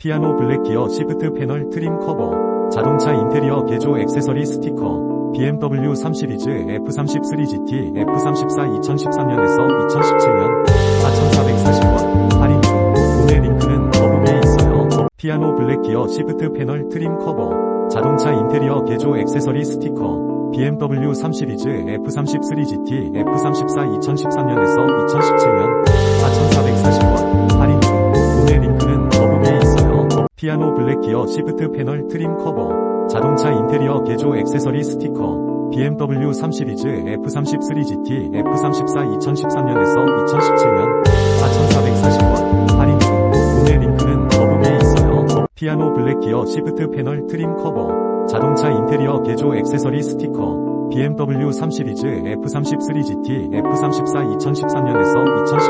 피아노 블랙 기어 시프트 패널 트림 커버, 자동차 인테리어 개조 액세서리 스티커, BMW 3 시리즈 F33GT F34 2013년에서 2017년 4,440원 할인 중 구매 링크는 더보기에 있어요. 피아노 블랙 기어 시프트 패널 트림 커버, 자동차 인테리어 개조 액세서리 스티커, BMW 3 시리즈 F33GT F34 2013년에서 2017년 피아노 블랙 기어 시프트 패널 트림 커버, 자동차 인테리어 개조 액세서리 스티커, BMW 3 시리즈 F33GT F34 2013년에서 2017년 4,440원 할인 중 구매 링크는 더보기에 있어요. 피아노 블랙 기어 시프트 패널 트림 커버, 자동차 인테리어 개조 액세서리 스티커, BMW 3 시리즈 F33GT F34 2013년에서 2017년 4,440원